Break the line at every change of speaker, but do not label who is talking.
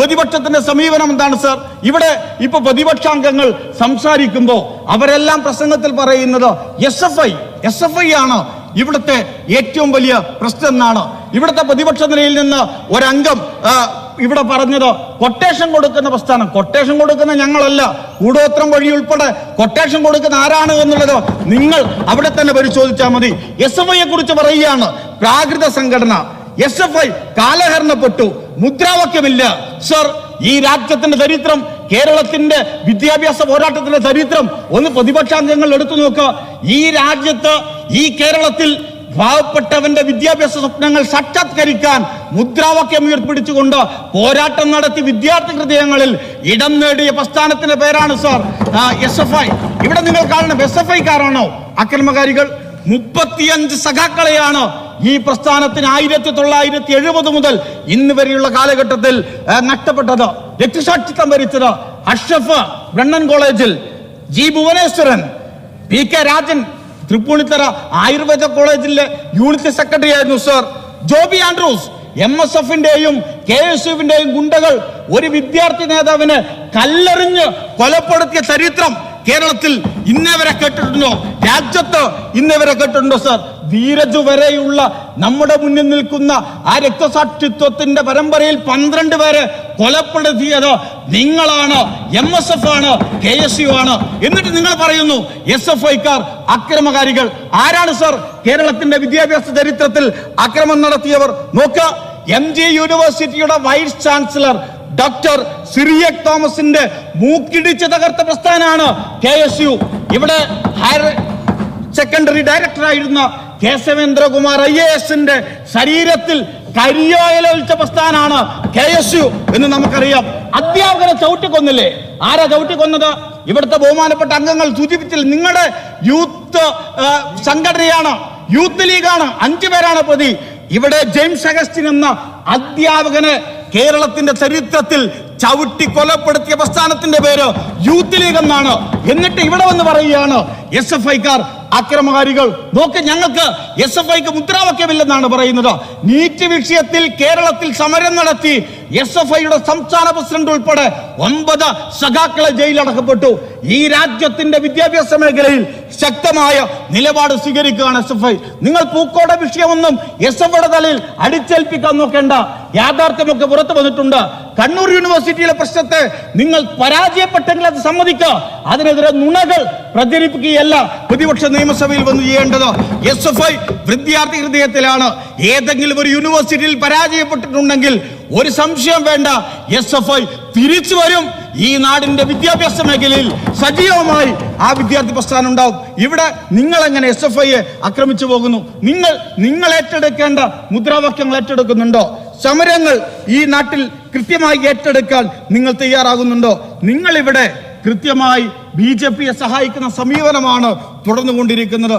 പ്രതിപക്ഷത്തിന്റെ സമീപനം എന്താണ് സർ? ഇവിടെ ഇപ്പൊ പ്രതിപക്ഷാംഗങ്ങൾ സംസാരിക്കുമ്പോൾ അവരെല്ലാം പ്രസംഗത്തിൽ പറയുന്നത് S F I S F I ആണ് ഇവിടുത്തെ ഏറ്റവും വലിയ പ്രശ്നം എന്നാണ് ഇവിടുത്തെ പ്രതിപക്ഷ നിലയിൽ നിന്ന് ഒരംഗം ഇവിടെ പറഞ്ഞത് കൊട്ടേഷൻ കൊടുക്കുന്ന പ്രസ്ഥാനം. കൊട്ടേഷൻ കൊടുക്കുന്ന ഞങ്ങളല്ല. കൂടോത്രം വഴി ഉൾപ്പെടെ കൊട്ടേഷൻ കൊടുക്കുന്ന ആരാണ് എന്നുള്ളത് നിങ്ങൾ അവിടെ തന്നെ പരിശോധിച്ചാൽ മതി. എസ് എഫ് ഐയെ കുറിച്ച് പറയുകയാണ്. പ്രാകൃത സംഘടന എസ് എഫ് ഐ കാലഹരണപ്പെട്ടു. മുദ്രാവാക്യമില്ല. സർ ഈ രാജ്യത്തിന്റെ ചരിത്രം കേരളത്തിന്റെ വിദ്യാഭ്യാസ പോരാട്ടത്തിന്റെ ചരിത്രം ഒന്ന് പ്രതിപക്ഷാംഗങ്ങൾ എടുത്തു നോക്കുക ഈ രാജ്യത്ത് ഈ കേരളത്തിൽ പാവപ്പെട്ടവന്റെ വിദ്യാഭ്യാസ സ്വപ്നങ്ങൾ സാക്ഷാത്കരിക്കാൻ മുദ്രാവാക്യം ഉയർപ്പിടിച്ചുകൊണ്ട് പോരാട്ടം നടത്തി വിദ്യാർത്ഥി ഹൃദയങ്ങളിൽ ഇടം നേടിയ പ്രസ്ഥാനത്തിന്റെ പേരാണ് സർ എസ് എഫ് ഐ. ഇവിടെ നിങ്ങൾ കാണണം എസ് എഫ് ഐക്കാരാണോ? അക്രമകാരികൾ. മുപ്പത്തിയഞ്ച് സഖാക്കളെയാണ് ഈ പ്രസ്ഥാനത്തിന് ആയിരത്തി തൊള്ളായിരത്തി എഴുപത് മുതൽ ഇന്ന് വരെയുള്ള കാലഘട്ടത്തിൽ നഷ്ടപ്പെട്ടത് രക്തസാക്ഷിത്വം വരിച്ചത് അഷ്റഫ് ബ്രണ്ണൻ കോളേജിൽ G Bhuvaneswaran P K Rajan Tripunithura Ayurveda കോളേജിലെ യൂണിറ്റ് സെക്രട്ടറി ആയിരുന്നു sir. Joby Andrews M S എഫിന്റെയും K S യുവിന്റെയും ഗുണ്ടകൾ ഒരു വിദ്യാർത്ഥി നേതാവിനെ കല്ലെറിഞ്ഞ് കൊലപ്പെടുത്തിയ ചരിത്രം കേരളത്തിൽ ഇന്നവരെ കേട്ടിട്ടുണ്ടോ? രാജ്യത്ത് ഇന്നവരെ കേട്ടിട്ടുണ്ടോ സാർ? ധീരജ് വരെയുള്ള നമ്മുടെ മുന്നിൽ നിൽക്കുന്ന ആ രക്തസാക്ഷിത്വത്തിന്റെ പരമ്പരയിൽ പന്ത്രണ്ട് പേരെ കൊലപ്പെടുത്തിയത് നിങ്ങളാണ് എം എസ് എഫ് ആണ് കെ എസ് യു ആണ്. എന്നിട്ട് നിങ്ങൾ പറയുന്നു എസ് എഫ് ഐക്കാർ അക്രമകാരികൾ. ആരാണ് സാർ? കേരളത്തിന്റെ വിദ്യാഭ്യാസ ചരിത്രത്തിൽ അക്രമം നടത്തിയവർ. നോക്കുക എം ജി യൂണിവേഴ്സിറ്റിയുടെ വൈസ് ചാൻസലർ ഡോക്ടർ സിറിയക് തോമസിന്റെ മൂക്കിടിച്ച് തകർത്ത പ്രസ്ഥാനാണ് കെ എസ് യു. ഇവിടെ ഹയർ സെക്കൻഡറി ഡയറക്ടറായിരുന്ന കേശവേന്ദ്രകുമാർ ഐ എ എസിന്റെ ശരീരത്തിൽ കരിയോയിലൊഴിച്ച പ്രസ്ഥാനാണ് കെ എസ് യു എന്ന് നമുക്കറിയാം. അധ്യാപകരെ ചവിട്ടിക്കൊന്നില്ലേ? ആരാ ചവിട്ടിക്കൊന്നത്? ഇവിടുത്തെ ബഹുമാനപ്പെട്ട അംഗങ്ങൾ സൂചിപ്പിച്ചില്ല? നിങ്ങളുടെ യൂത്ത് സംഘടനയാണ് യൂത്ത് ലീഗാണ്. അഞ്ചു പേരാണ് പ്രതി. ഇവിടെ ജെയിംസ് അഗസ്റ്റിൻ എന്ന അധ്യാപകനെ കേരളത്തിന്റെ ചരിത്രത്തിൽ ചവിട്ടി കൊലപ്പെടുത്തിയ പ്രസ്ഥാനത്തിന്റെ പേര് യൂത്ത് ലീഗ് എന്നാണ്. എന്നിട്ട് ഇവിടെ വന്ന് പറയുകയാണ് എസ് എഫ് ഐക്കാർ അക്രമകാരികൾ. നോക്ക് ഞങ്ങൾക്ക് എസ് എഫ് ഐക്ക് മുദ്രാവാക്യമില്ലെന്നാണ് പറയുന്നത്. നീറ്റ് വിഷയത്തിൽ കേരളത്തിൽ സമരം നടത്തി എസ് എഫ് ഐയുടെ സംസ്ഥാന പ്രസിഡന്റ് ഉൾപ്പെടെ ഒമ്പത് സഖാക്കളെ ജയിലടക്കപ്പെട്ടു ഈ രാജ്യത്തിന്റെ വിദ്യാഭ്യാസ മേഖലയിൽ ശക്തമായ നിലപാട് സ്വീകരിക്കുകയാണ് എസ് എഫ് ഐ നിങ്ങൾ പൂക്കോടെ വിഷയമൊന്നും എസ് എഫ് ഐയുടെ തലയിൽ അടിച്ചേൽപ്പിക്കാൻ നോക്കേണ്ട. യാഥാർത്ഥ്യമൊക്കെ പുറത്തു വന്നിട്ടുണ്ട്. കണ്ണൂർ യൂണിവേഴ്സിറ്റിയിലെ പ്രശ്നത്തെ നിങ്ങൾ പരാജയപ്പെട്ടെങ്കിൽ അത് സമ്മതിക്കുക. അതിനെതിരെ നുണകൾ പ്രചരിപ്പിക്കുകയല്ല പ്രതിപക്ഷ നിയമസഭയിൽ വന്ന് ചെയ്യേണ്ടത്. എസ് എഫ് ഐ വിദ്യാർത്ഥി ഹൃദയത്തിലാണ്. ഏതെങ്കിലും ഒരു യൂണിവേഴ്സിറ്റിയിൽ പരാജയപ്പെട്ടിട്ടുണ്ടെങ്കിൽ ഒരു സംശയം വേണ്ട. എസ് എഫ് ഐ തിരിച്ചു വരും. ഈ നാടിന്റെ വിദ്യാഭ്യാസ മേഖലയിൽ സജീവമായി ആ വിദ്യാർത്ഥി പ്രസ്ഥാനം ഉണ്ടാവും. ഇവിടെ നിങ്ങൾ എങ്ങനെ എസ് എഫ് ഐയെ ആക്രമിച്ചു പോകുന്നു? നിങ്ങൾ നിങ്ങൾ ഏറ്റെടുക്കേണ്ട മുദ്രാവാക്യങ്ങൾ ഏറ്റെടുക്കുന്നുണ്ടോ? സമരങ്ങൾ ഈ നാട്ടിൽ കൃത്യമായി ഏറ്റെടുക്കാൻ നിങ്ങൾ തയ്യാറാകുന്നുണ്ടോ? നിങ്ങൾ ഇവിടെ കൃത്യമായി ബി ജെ പിയെ സഹായിക്കുന്ന സമീപനമാണ് തുടർന്നുകൊണ്ടിരിക്കുന്നത്.